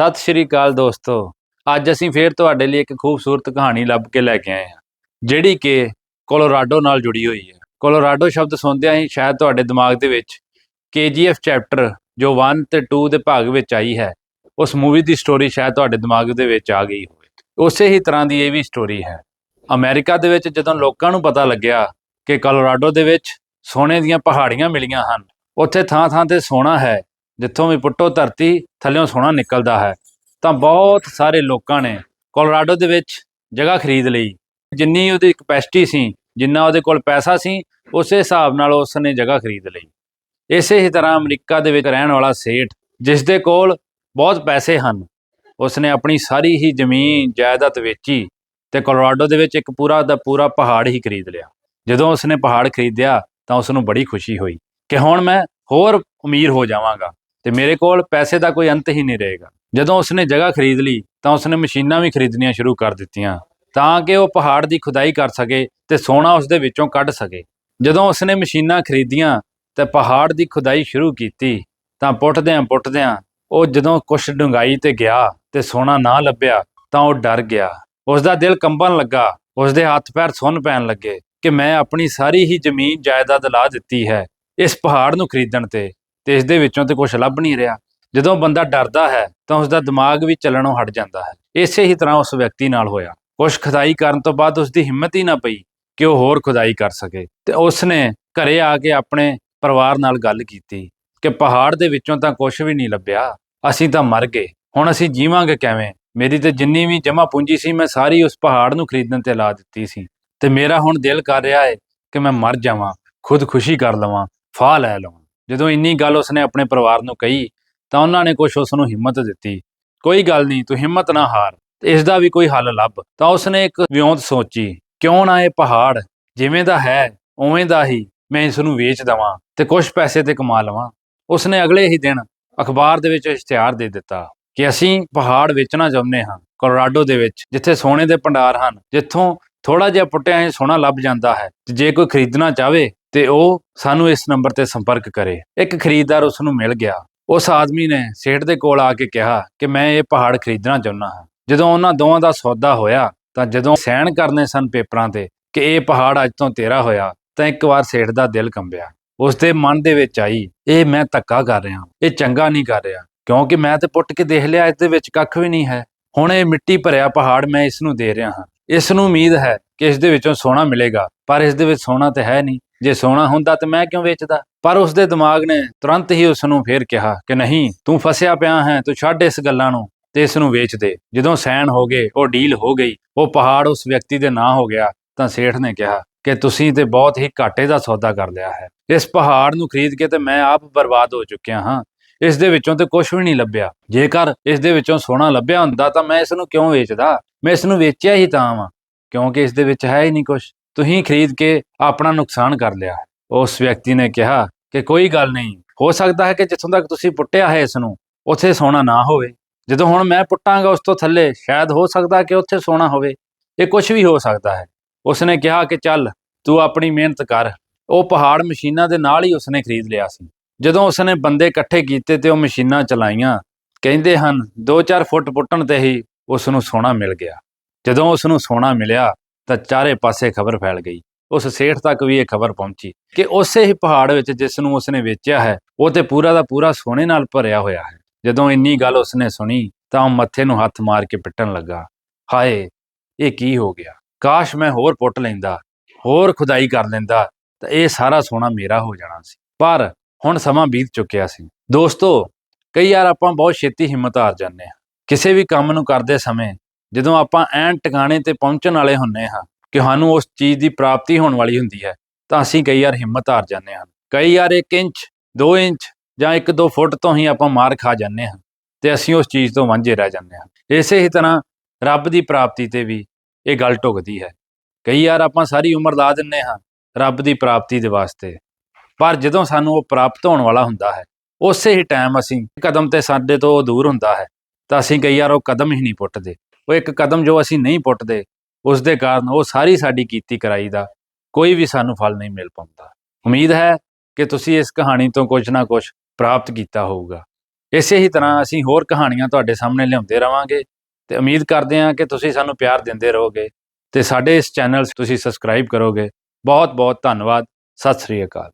ਸਤਿ ਸ਼੍ਰੀ ਅਕਾਲ ਦੋਸਤੋ। ਅੱਜ ਅਸੀਂ ਫੇਰ ਤੁਹਾਡੇ ਲਈ ਇੱਕ ਖੂਬਸੂਰਤ ਕਹਾਣੀ ਲੱਭ ਕੇ ਲੈ ਕੇ ਆਏ ਹਾਂ, ਜਿਹੜੀ ਕਿ ਕੋਲੋਰਾਡੋ ਨਾਲ ਜੁੜੀ ਹੋਈ ਹੈ। ਕੋਲੋਰਾਡੋ ਸ਼ਬਦ ਸੁਣਦਿਆਂ ਹੀ ਸ਼ਾਇਦ ਤੁਹਾਡੇ ਦਿਮਾਗ ਦੇ ਵਿੱਚ KGF ਚੈਪਟਰ ਜੋ 1 ਤੇ 2 ਦੇ ਭਾਗ ਵਿੱਚ ਆਈ ਹੈ, ਉਸ ਮੂਵੀ ਦੀ ਸਟੋਰੀ ਸ਼ਾਇਦ ਤੁਹਾਡੇ ਦਿਮਾਗ ਦੇ ਵਿੱਚ ਆ ਗਈ ਹੋਵੇ। ਉਸੇ ਹੀ ਤਰ੍ਹਾਂ ਦੀ ਇਹ ਵੀ ਸਟੋਰੀ ਹੈ। ਅਮਰੀਕਾ ਦੇ ਵਿੱਚ ਜਦੋਂ ਲੋਕਾਂ ਨੂੰ ਪਤਾ ਲੱਗਿਆ ਕਿ ਕੋਲੋਰਾਡੋ ਦੇ ਵਿੱਚ ਸੋਨੇ ਦੀਆਂ ਪਹਾੜੀਆਂ ਮਿਲੀਆਂ ਹਨ, ਉੱਥੇ ਥਾਂ-ਥਾਂ ਤੇ ਸੋਨਾ ਹੈ ਜਿੱਥੋਂ ਵੀ ਪੁੱਟੋ ਧਰਤੀ, ਥੱਲੇੋਂ ਸੋਨਾ ਨਿਕਲਦਾ ਹੈ। ਤਾਂ ਬਹੁਤ ਸਾਰੇ ਲੋਕਾਂ ਨੇ ਕੋਲੋਰਾਡੋ ਦੇ ਵਿੱਚ ਜਗ੍ਹਾ ਖਰੀਦ ਲਈ। ਜਿੰਨੀ ਉਹਦੀ ਕਪੈਸਿਟੀ ਸੀ, ਜਿੰਨਾ ਉਹਦੇ ਕੋਲ ਪੈਸਾ ਸੀ, ਉਸੇ ਹਿਸਾਬ ਨਾਲ ਉਸ ਨੇ ਜਗ੍ਹਾ ਖਰੀਦ ਲਈ। ਇਸੇ ਹੀ ਤਰ੍ਹਾਂ ਅਮਰੀਕਾ ਦੇ ਵਿੱਚ ਰਹਿਣ ਵਾਲਾ ਸੇਠ ਜਿਸ ਦੇ ਕੋਲ ਬਹੁਤ ਪੈਸੇ ਹਨ ਉਸ ਨੇ ਆਪਣੀ ਸਾਰੀ ਹੀ ਜ਼ਮੀਨ, ਜਾਇਦਾਦ ਵੇਚੀ ਤੇ ਕੋਲੋਰਾਡੋ ਦੇ ਵਿੱਚ ਇੱਕ ਪੂਰਾ ਦਾ ਪੂਰਾ ਪਹਾੜ ਹੀ ਖਰੀਦ ਲਿਆ। ਜਦੋਂ ਉਸ ਨੇ ਪਹਾੜ ਖਰੀਦਿਆ ਤਾਂ ਉਸ ਨੂੰ ਬੜੀ ਖੁਸ਼ੀ ਹੋਈ ਕਿ ਹੁਣ ਮੈਂ ਹੋਰ ਅਮੀਰ ਹੋ ਜਾਵਾਂਗਾ। ਤੇ ਮੇਰੇ ਕੋਲ ਪੈਸੇ ਦਾ ਕੋਈ ਅੰਤ ਹੀ ਨਹੀਂ ਰਹੇਗਾ। ਜਦੋਂ ਉਸਨੇ ਜਗ੍ਹਾ ਖਰੀਦ ਲਈ, ਤਾਂ ਉਸਨੇ ਮਸ਼ੀਨਾਂ ਵੀ ਖਰੀਦਣੀਆਂ ਸ਼ੁਰੂ ਕਰ ਦਿੱਤੀਆਂ, ਤਾਂ ਕਿ ਉਹ ਪਹਾੜ ਦੀ ਖੁਦਾਈ ਕਰ ਸਕੇ ਤੇ ਸੋਨਾ ਉਸ ਦੇ ਵਿੱਚੋਂ ਕੱਢ ਸਕੇ। ਜਦੋਂ ਉਸਨੇ ਮਸ਼ੀਨਾਂ ਖਰੀਦੀਆਂ ਤੇ ਪਹਾੜ ਦੀ ਖੁਦਾਈ ਸ਼ੁਰੂ ਕੀਤੀ, ਤਾਂ ਪੁੱਟਦਿਆਂ ਪੁੱਟਦਿਆਂ ਉਹ ਜਦੋਂ ਕੁਛ ਡੂੰਘਾਈ ਤੇ ਗਿਆ ਤੇ ਸੋਨਾ ਨਾ ਲੱਭਿਆ, ਤਾਂ ਉਹ ਡਰ ਗਿਆ। ਉਸ ਦਾ ਦਿਲ ਕੰਬਣ ਲੱਗਾ ਉਸ ਦੇ ਹੱਥ ਪੈਰ ਸੁੰਨ ਪੈਣ ਲੱਗੇ ਕਿ ਮੈਂ ਆਪਣੀ ਸਾਰੀ ਹੀ ਜ਼ਮੀਨ ਜਾਇਦਾਦ ਲਾ ਦਿੱਤੀ ਹੈ ਇਸ ਪਹਾੜ ਨੂੰ ਖਰੀਦਣ ਤੇ। ਤੇ ਇਸ ਦੇ ਵਿੱਚੋਂ ਤੇ ਕੁਝ ਲੱਭ ਨਹੀਂ ਰਿਹਾ। ਜਦੋਂ ਬੰਦਾ ਡਰਦਾ ਹੈ, ਤਾਂ ਉਸ ਦਾ ਦਿਮਾਗ ਵੀ ਚੱਲਣੋਂ ਹਟ ਜਾਂਦਾ ਹੈ। ਇਸੇ ਹੀ ਤਰ੍ਹਾਂ ਉਸ ਵਿਅਕਤੀ ਨਾਲ ਹੋਇਆ। ਕੁਝ ਖੁਦਾਈ ਕਰਨ ਤੋਂ ਬਾਅਦ ਉਸ ਦੀ ਹਿੰਮਤ ਹੀ ਨਾ ਪਈ ਕਿ ਉਹ ਹੋਰ ਖੁਦਾਈ ਕਰ ਸਕੇ। ਤੇ ਉਸ ਨੇ ਘਰੇ ਆ ਕੇ ਆਪਣੇ ਪਰਿਵਾਰ ਨਾਲ ਗੱਲ ਕੀਤੀ ਕਿ ਪਹਾੜ ਦੇ ਵਿੱਚੋਂ ਤਾਂ ਕੁਝ ਵੀ ਨਹੀਂ ਲੱਭਿਆ। ਅਸੀਂ ਤਾਂ ਮਰ ਗਏ। ਹੁਣ ਅਸੀਂ ਜੀਵਾਂਗੇ ਕਿਵੇਂ? ਮੇਰੀ ਤੇ ਜਿੰਨੀ ਵੀ ਜਮ੍ਹਾਂ ਪੂੰਜੀ ਸੀ, ਮੈਂ ਸਾਰੀ ਉਸ ਪਹਾੜ ਨੂੰ ਖਰੀਦਣ ਤੇ ਲਾ ਦਿੱਤੀ ਸੀ। ਤੇ ਮੇਰਾ ਹੁਣ ਦਿਲ ਕਰ ਰਿਹਾ ਹੈ ਕਿ ਮੈਂ ਮਰ ਜਾਵਾਂ ਖੁਦਕੁਸ਼ੀ ਕਰ ਲਵਾਂ, ਫਾਹ ਲੈ ਲਵਾਂ। ਜਦੋਂ ਇੰਨੀ ਗੱਲ ਉਸਨੇ ਆਪਣੇ ਪਰਿਵਾਰ ਨੂੰ ਕਹੀ, ਤਾਂ ਉਹਨਾਂ ਨੇ ਕੁਝ ਉਸ ਨੂੰ ਹਿੰਮਤ ਦਿੱਤੀ। ਕੋਈ ਗੱਲ ਨਹੀਂ, ਤੂੰ ਹਿੰਮਤ ਨਾ ਹਾਰ। ਇਸ ਦਾ ਵੀ ਕੋਈ ਹੱਲ ਲੱਭ। ਤਾਂ ਉਸਨੇ ਇੱਕ ਵਿਉਂਤ ਸੋਚੀ, ਕਿਉਂ ਨਾ ਇਹ ਪਹਾੜ ਜਿਵੇਂ ਦਾ ਹੈ, ਉਵੇਂ ਦਾ ਹੀ ਮੈਂ ਇਸ ਨੂੰ ਵੇਚ ਦਵਾਂ ਤੇ ਕੁਝ ਪੈਸੇ ਤੇ ਕਮਾ ਲਵਾਂ। ਉਸਨੇ ਅਗਲੇ ਹੀ ਦਿਨ ਅਖਬਾਰ ਦੇ ਵਿੱਚ ਇਸ਼ਤਿਹਾਰ ਦੇ ਦਿੱਤਾ ਕਿ ਅਸੀਂ ਪਹਾੜ ਵੇਚਣਾ ਚਾਹੁੰਦੇ ਹਾਂ, ਕੋਲੋਰਾਡੋ ਦੇ ਵਿੱਚ, ਜਿੱਥੇ ਸੋਨੇ ਦੇ ਭੰਡਾਰ ਹਨ, ਜਿੱਥੋਂ ਥੋੜਾ ਜਿਹਾ ਪੁੱਟਿਆ ਹੀ ਸੋਨਾ ਲੱਭ ਜਾਂਦਾ ਹੈ ਤੇ ਜੇ ਕੋਈ ਖਰੀਦਣਾ ਚਾਹਵੇ ਤੇ ਉਹ ਸਾਨੂੰ ਇਸ ਨੰਬਰ ਤੇ ਸੰਪਰਕ ਕਰੇ। ਇੱਕ ਖਰੀਦਦਾਰ ਉਸ ਨੂੰ ਮਿਲ ਗਿਆ। ਉਸ ਆਦਮੀ ਨੇ ਸੇਠ ਦੇ ਕੋਲ ਆ ਕੇ ਕਿਹਾ ਕਿ ਮੈਂ ਇਹ ਪਹਾੜ ਖਰੀਦਣਾ ਚਾਹੁੰਦਾ ਹਾਂ। ਜਦੋਂ ਉਹਨਾਂ ਦੋਵਾਂ ਦਾ ਸੌਦਾ ਹੋਇਆ, ਤਾਂ ਜਦੋਂ ਸਾਈਨ ਕਰਨੇ ਸਨ ਪੇਪਰਾਂ ਤੇ ਕਿ ਇਹ ਪਹਾੜ ਅੱਜ ਤੋਂ ਤੇਰਾ ਹੋਇਆ, ਤਾਂ ਇੱਕ ਵਾਰ ਸੇਠ ਦਾ ਦਿਲ ਕੰਬਿਆ। ਉਸ ਦੇ ਮਨ ਦੇ ਵਿੱਚ ਆਈ, ਇਹ ਮੈਂ ਧੱਕਾ ਕਰ ਰਿਹਾ ਇਹ ਚੰਗਾ ਨਹੀਂ ਕਰ ਰਿਹਾ, ਕਿਉਂਕਿ ਮੈਂ ਤੇ ਪੁੱਟ ਕੇ ਦੇਖ ਲਿਆ ਇਸ ਦੇ ਵਿੱਚ ਕੱਖ ਵੀ ਨਹੀਂ ਹੈ। ਹੁਣ ਇਹ ਮਿੱਟੀ ਭਰਿਆ ਪਹਾੜ ਮੈਂ ਇਸ ਨੂੰ ਦੇ ਰਿਹਾ ਹਾਂ। ਇਸ ਨੂੰ ਉਮੀਦ ਹੈ ਕਿ ਇਸ ਦੇ ਵਿੱਚੋਂ ਸੋਨਾ ਮਿਲੇਗਾ, ਪਰ ਇਸ ਦੇ ਵਿੱਚ ਸੋਨਾ ਤੇ ਹੈ ਨਹੀਂ। ਜੇ ਸੋਨਾ ਹੁੰਦਾ ਤਾਂ ਮੈਂ ਕਿਉਂ ਵੇਚਦਾ? ਪਰ ਉਸ ਦੇ ਦਿਮਾਗ ਨੇ ਤੁਰੰਤ ਹੀ ਉਸ ਨੂੰ ਫੇਰ ਕਿਹਾ ਕਿ ਨਹੀਂ, ਤੂੰ ਫਸਿਆ ਪਿਆ ਹੈ, ਤੂੰ ਛੱਡ ਇਸ ਗੱਲਾਂ ਨੂੰ ਤੇ ਇਸ ਨੂੰ ਵੇਚ ਦੇ। ਜਦੋਂ ਸੈਨ ਹੋ ਗਏ, ਉਹ ਡੀਲ ਹੋ ਗਈ, ਉਹ ਪਹਾੜ ਉਸ ਵਿਅਕਤੀ ਦੇ ਨਾਂ ਹੋ ਗਿਆ, ਤਾਂ ਸੇਠ ਨੇ ਕਿਹਾ ਕਿ ਤੁਸੀਂ ਤੇ ਬਹੁਤ ਹੀ ਘਾਟੇ ਦਾ ਸੌਦਾ ਕਰ ਲਿਆ ਹੈ। ਇਸ ਪਹਾੜ ਨੂੰ ਖਰੀਦ ਕੇ ਤੇ ਮੈਂ ਆਪ ਬਰਬਾਦ ਹੋ ਚੁੱਕਿਆ ਹਾਂ। ਇਸ ਦੇ ਵਿੱਚੋਂ ਤੇ ਕੁਝ ਵੀ ਨਹੀਂ ਲੱਭਿਆ। ਜੇਕਰ ਇਸ ਦੇ ਵਿੱਚੋਂ ਸੋਨਾ ਲੱਭਿਆ ਹੁੰਦਾ ਤਾਂ ਮੈਂ ਇਸ ਨੂੰ ਕਿਉਂ ਵੇਚਦਾ? ਮੈਂ ਇਸ ਨੂੰ ਵੇਚਿਆ ਹੀ ਤਾਂ ਵਾਂ, ਕਿਉਂਕਿ ਇਸ ਦੇ ਵਿੱਚ ਹੈ ਹੀ ਨਹੀਂ ਕੁਝ ਤੁਸੀਂ ਖਰੀਦ ਕੇ ਆਪਣਾ ਨੁਕਸਾਨ ਕਰ ਲਿਆ। ਉਸ ਵਿਅਕਤੀ ਨੇ ਕਿਹਾ ਕਿ ਕੋਈ ਗੱਲ ਨਹੀਂ, ਹੋ ਸਕਦਾ ਹੈ ਕਿ ਜਿੱਥੋਂ ਤੱਕ ਤੁਸੀਂ ਪੁੱਟਿਆ ਹੈ ਇਸ ਨੂੰ, ਉੱਥੇ ਸੋਨਾ ਨਾ ਹੋਵੇ। ਜਦੋਂ ਹੁਣ ਮੈਂ ਪੁੱਟਾਂਗਾ ਉਸ ਤੋਂ ਥੱਲੇ, ਸ਼ਾਇਦ ਹੋ ਸਕਦਾ ਕਿ ਉੱਥੇ ਸੋਨਾ ਹੋਵੇ। ਇਹ ਕੁਝ ਵੀ ਹੋ ਸਕਦਾ ਹੈ। ਉਸਨੇ ਕਿਹਾ ਕਿ ਚੱਲ, ਤੂੰ ਆਪਣੀ ਮਿਹਨਤ ਕਰ। ਉਹ ਪਹਾੜ ਮਸ਼ੀਨਾਂ ਦੇ ਨਾਲ ਹੀ ਉਸਨੇ ਖਰੀਦ ਲਿਆ ਸੀ। ਜਦੋਂ ਉਸਨੇ ਬੰਦੇ ਇਕੱਠੇ ਕੀਤੇ ਤੇ ਉਹ ਮਸ਼ੀਨਾਂ ਚਲਾਈਆਂ, ਕਹਿੰਦੇ ਹਨ 2-4 ਫੁੱਟ ਪੁੱਟਣ ਤੇ ਹੀ ਉਸ ਨੂੰ ਸੋਨਾ ਮਿਲ ਗਿਆ। ਜਦੋਂ ਉਸ ਨੂੰ ਸੋਨਾ ਮਿਲਿਆ ਤਾਂ ਚਾਰੇ ਪਾਸੇ ਖਬਰ ਫੈਲ ਗਈ। ਉਸ ਸੇਠ ਤੱਕ ਵੀ ਇਹ ਖਬਰ ਪਹੁੰਚੀ ਕਿ ਉਸੇ ਹੀ ਪਹਾੜ ਵਿੱਚ ਜਿਸ ਨੂੰ ਉਸਨੇ ਵੇਚਿਆ ਹੈ, ਉਹ ਤੇ ਪੂਰਾ ਦਾ ਪੂਰਾ ਸੋਨੇ ਨਾਲ ਭਰਿਆ ਹੋਇਆ ਹੈ। ਜਦੋਂ ਇੰਨੀ ਗੱਲ ਉਸਨੇ ਸੁਣੀ, ਤਾਂ ਉਹ ਮੱਥੇ ਨੂੰ ਹੱਥ ਮਾਰ ਕੇ ਪਿੱਟਣ ਲੱਗਾ। ਹਾਏ, ਇਹ ਕੀ ਹੋ ਗਿਆ? ਕਾਸ਼ ਮੈਂ ਹੋਰ ਪੁੱਟ ਲੈਂਦਾ, ਹੋਰ ਖੁਦਾਈ ਕਰ ਲੈਂਦਾ, ਤਾਂ ਇਹ ਸਾਰਾ ਸੋਨਾ ਮੇਰਾ ਹੋ ਜਾਣਾ ਸੀ। ਪਰ ਹੁਣ ਸਮਾਂ ਬੀਤ ਚੁੱਕਿਆ ਸੀ। ਦੋਸਤੋ, ਕਈ ਵਾਰ ਆਪਾਂ ਬਹੁਤ ਛੇਤੀ ਹਿੰਮਤ ਹਾਰ ਜਾਂਦੇ ਹਾਂ। ਕਿਸੇ ਵੀ ਕੰਮ ਨੂੰ ਕਰਦੇ ਸਮੇਂ ਜਦੋਂ ਆਪਾਂ ਐਨ ਟਿਕਾਣੇ ਤੇ ਪਹੁੰਚਣ ਵਾਲੇ ਹੁੰਨੇ ਹਾਂ ਕਿ ਸਾਨੂੰ ਉਸ ਚੀਜ਼ ਦੀ ਪ੍ਰਾਪਤੀ ਹੋਣ ਵਾਲੀ ਹੁੰਦੀ ਹੈ, ਤਾਂ ਅਸੀਂ ਕਈ ਵਾਰ ਹਿੰਮਤ ਹਾਰ ਜਾਂਦੇ ਹਾਂ। ਕਈ ਵਾਰ 1 ਇੰਚ 2 ਇੰਚ ਜਾਂ 1-2 ਫੁੱਟ ਤੋਂ ਹੀ ਆਪਾਂ ਮਾਰ ਖਾ ਜਾਂਦੇ ਹਾਂ ਤੇ ਅਸੀਂ ਉਸ ਚੀਜ਼ ਤੋਂ ਵਾਂਝੇ ਰਹਿ ਜਾਂਦੇ ਹਾਂ। ਇਸੇ ਹੀ ਤਰ੍ਹਾਂ ਰੱਬ ਦੀ ਪ੍ਰਾਪਤੀ ਤੇ ਵੀ ਇਹ ਗੱਲ ਢੁਕਦੀ ਹੈ। ਕਈ ਵਾਰ ਆਪਾਂ ਸਾਰੀ ਉਮਰ ਲਾ ਦਿੰਨੇ ਹਾਂ ਰੱਬ ਦੀ ਪ੍ਰਾਪਤੀ ਦੇ ਵਾਸਤੇ, ਪਰ ਜਦੋਂ ਸਾਨੂੰ ਉਹ ਪ੍ਰਾਪਤ ਹੋਣ ਵਾਲਾ ਹੁੰਦਾ ਹੈ, ਉਸੇ ਹੀ ਟਾਈਮ ਅਸੀਂ ਕਦਮ ਤੇ ਸਾਡੇ ਤੋਂ ਉਹ ਦੂਰ ਹੁੰਦਾ ਹੈ, ਤਾਂ ਅਸੀਂ ਕਈ ਵਾਰ ਉਹ ਕਦਮ ਹੀ ਨਹੀਂ ਪੁੱਟਦੇ। ਉਹ ਇੱਕ ਕਦਮ ਜੋ ਅਸੀਂ ਨਹੀਂ ਪੁੱਟਦੇ ਉਸ ਦੇ ਕਾਰਨ ਉਹ ਸਾਰੀ ਸਾਡੀ ਕੀਤੀ ਕਰਾਈ ਦਾ ਕੋਈ ਵੀ ਸਾਨੂੰ ਫਲ ਨਹੀਂ ਮਿਲ ਪਾਉਂਦਾ। ਉਮੀਦ ਹੈ ਕਿ ਤੁਸੀਂ ਇਸ ਕਹਾਣੀ ਤੋਂ ਕੁਝ ਨਾ ਕੁਝ ਪ੍ਰਾਪਤ ਕੀਤਾ ਹੋਊਗਾ। ਇਸੇ ਹੀ ਤਰ੍ਹਾਂ ਅਸੀਂ ਹੋਰ ਕਹਾਣੀਆਂ ਤੁਹਾਡੇ ਸਾਹਮਣੇ ਲਿਆਉਂਦੇ ਰਵਾਂਗੇ ਤੇ ਉਮੀਦ ਕਰਦੇ ਹਾਂ ਕਿ ਤੁਸੀਂ ਸਾਨੂੰ ਪਿਆਰ ਦਿੰਦੇ ਰਹੋਗੇ ਤੇ ਸਾਡੇ ਇਸ ਚੈਨਲ ਤੁਸੀਂ ਸਬਸਕ੍ਰਾਈਬ ਕਰੋਗੇ। ਬਹੁਤ ਬਹੁਤ ਧੰਨਵਾਦ। ਸਤਿ ਸ੍ਰੀ ਅਕਾਲ।